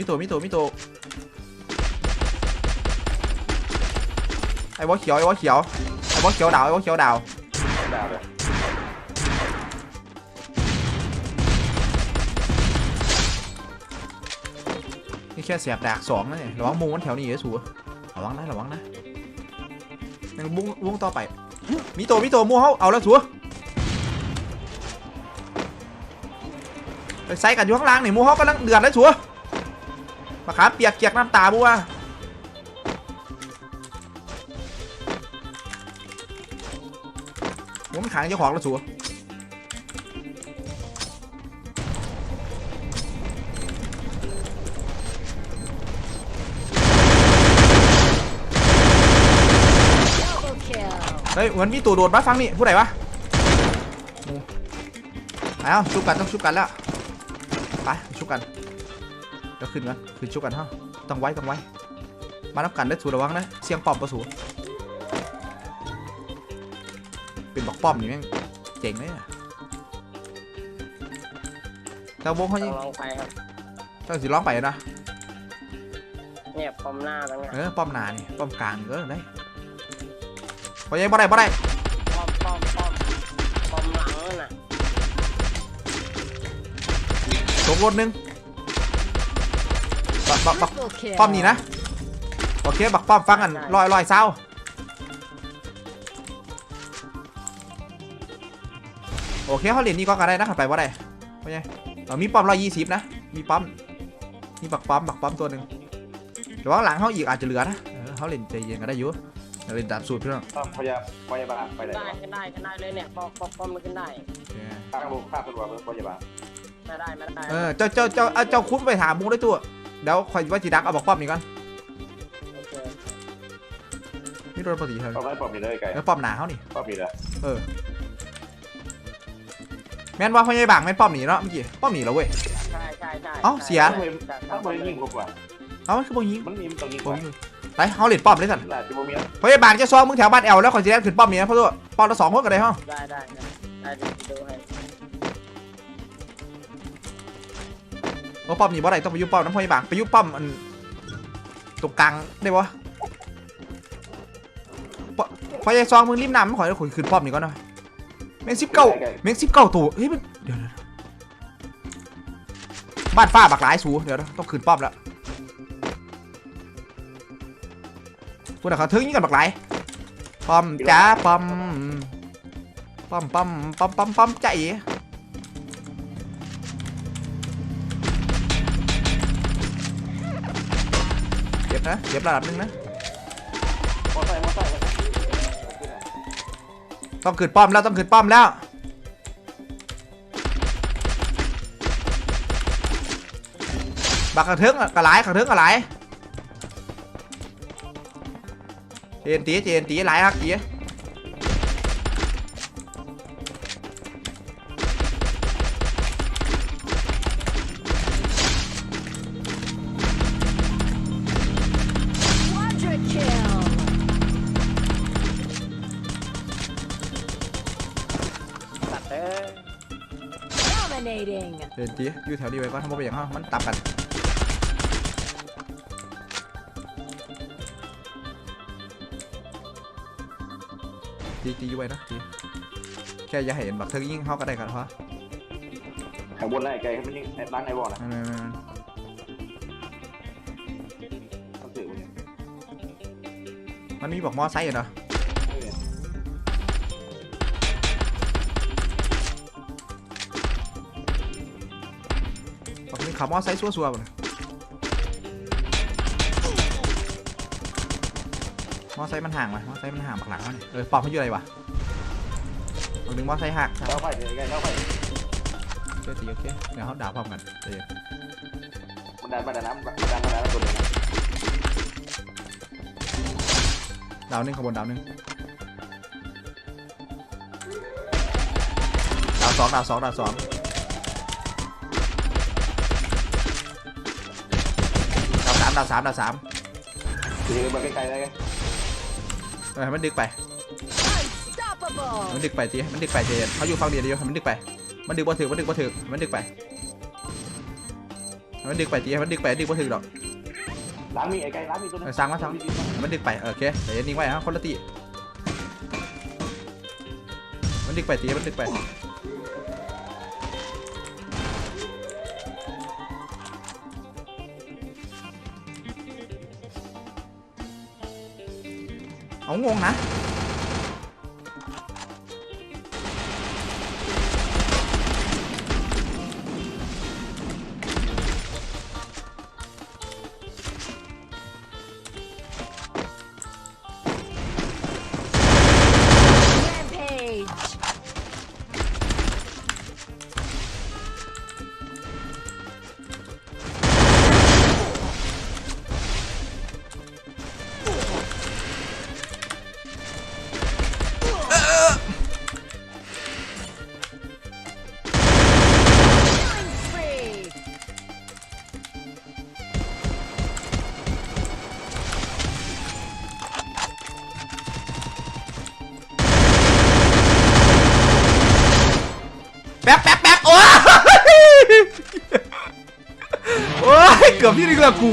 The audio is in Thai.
มีตัวมีตัวมีตัวไอ้วอเขียวไอ้วอเขียวไอ้วอเขียวดาวไอ้วอเขียวดาวดาวเลยนี่แค่เสียบดากสองนะเนี่ยระวังมุงมันแถวนี้เยอะสูระวังนะระวังนะยังบุ้งบุ้งต่อไปมีตัวมีตัวมูเขาเอาแล้วสัวไปใส่กันอยู่ข้างล่างนี่มูเขากำลังเดือดแล้วสัว มาขาเปียกเกียกน้ำตาบัวมูมันขังเจ้าของแล้วสัวเฮ้ยเหมือนมีตัวโดดมาฟังนี่ผู้ใดวะเอาชุบกันต้องชุบกันแล้วไปชุบกัน เดี๋ยวขึ้นกันขึ้นชุบกันฮะต้องไว้ต้องไว้ มานับกันได้สูระวังนะเสียงป้อมประสูเป็นบอกป้อมนี่แม่งเจ๋งเลยอะเจ้าวงเขาต้ยิองงลองไปครับเจ้าสิร้องไปนะเนี่ยปมหน้าตรงเนี้ยเออป้อมหนานี่ป้อมกลางเออได้พอยังบ่ได้บ่ได้ป้อมป้อมป้อมป้อมหลังนั่นน่ะตกรถหนึง บักบักบัก Triple kill. ป้อมนี่นะโอเคบักป้อมฟังกันลอยลอยเศร้าโอเคเขาเรียนนี่ก็กันได้นะขัดไปว่าได้เพราะไงเรามีป้อมร้อยยี่สิบนะมีป้อมมีบักป้อมบักป้อมตัวหนึ่งแต่ว่าหลังเขาอีกอาจจะเหลือนะเออเขาเล่นใจเย็นก็ได้อยู่เราเล่นตามสูตรพี่น้องต้องพยายามพยาบาลไปไหนได้ขึ้นได้ขึ้นได้เลยเนี่ยป้อมป้อมป้อมมันขึ้นได้โอเคข้างลูกข้างตัวพยาบาลไม่ได้ไม่ได้เออเจ้าเจ้าเจ้าเอาเจ้าคุ้มไปถามมุกได้ตัว เดี๋ยวคอยว่าจีดักเอาบักป้อมนี่ก่อนโอเคนี่โดนปกติเท่าต้องให้ปอบมีเลยไก่แล้วป้อมหนาเขานี่ปอบมีเลยเออแม่นว่าพ่อใหญ่บางแม่นป้อมหนีเนาะเมื่อกี้ป้อมหนีแล้วเว้ยใช่ใช่ใช่เอ้าเสียถ้ามันยิงกว่าเอ้ามันคือบ่ยิงมันมีมันตรงนี้กบ่ว่ายิงเลยไปเขาเล่นป้อมเลยสันหลาจิโมมีพ่อใหญ่บางจะซ้อมมึงแถวบ้านแอลแล้วคอนซีแดนขึ้นป้อมนี้นะพ่อตัวป้อมละสองคนก็ได้ฮะได้ได้ได้ได้เดี๋ยวดูให้ เพราะป้อมหนีบ่ได้ต้องไปอยุ่ป้อมน้ำพ่อใหญ่บางไปอยุ่ป้อมอันตรงกลางได้ปะป้อพ่อใหญ่ซองมึงรีบนำไม่ขอให้ขนขึ้นป้อมนี่ก่อนหน่อยแม่งสิบเก้าเมกซิโก้ตัวเฮ้ยมันเดี๋ยวนะบ้านฟ้าบักหลายสูเดี๋ยวนะต้องคืนป้อมแล้วพวกเดี๋ยวเขาถึงยิงกันบักหลายป้อมจ้าป้อมป้อมป้อมป้อมป้อมป้อมใจาเอ๋เจ็บนะเจ็บระดับหนึงนะ มอไซค์มอไซค์ต้องคืนป้อมแล้วต้องคืนป้อมแล้ว บักกระเทิงกระหลายกระเทิงกระหลายเจนตีเจนตีหลายครับตี Dominating. เจนตีอยู่แถวนี้ไว้ก็ทำไปอย่างห้ามันตับกันตีตีอยู่ไว้นะตีแค่อย่าให้เห็นบักเทิงยิงเขาก็ได้กันเพราะข้างบนไล่ไก่มันยิงล้างไอ้บอลนะนั่นๆต้องถือๆมันมีบอกมอไซค์อยู่เนาะบอ ขับมอไซค์ซัวๆบ่นะมอไซค์มันห่างไหมมอไซค์มันห่างบักหลังเขาเนี่ยเออปอบเขาอยู่ไหนวะเอาดึงมอไซค์หักเท้าไฟไก่เท้าไฟโอเคตีโอเคเดี๋ยวเขาด่าพร้อมกันเดี๋ยวมันดันมาดันน้ำมันดันมาดันน้ำตัวนึงดาวหนึ่งขบวนดาวหนึ่งดาวสองดาวสองดาวสองามดาวสามดาวสามถือมาไกลๆแล้ไงห้มันดึกไป มันดึกไปจีมันดึกไปจีเขาอยู่ฝั่งเดียวเดียมันดึกไป มันดึกบ่ถึงมันดึกบ่ถึงมันดึกไป มันดึกไปจีมันดึกไปดึกบ่ถึงหรอกร้านมีไอ้ไก่ร้านมีตัวนึงสั่งมาสั่งมันดึกไปโอเคแต่ยังนิ่งไว้ฮะคนละตีมันดึกไปตีมันดึกไป เอางงนะ แป๊บแป๊บแป๊บโอ้ยโอ้ยเกือบที่นี่เกือบกู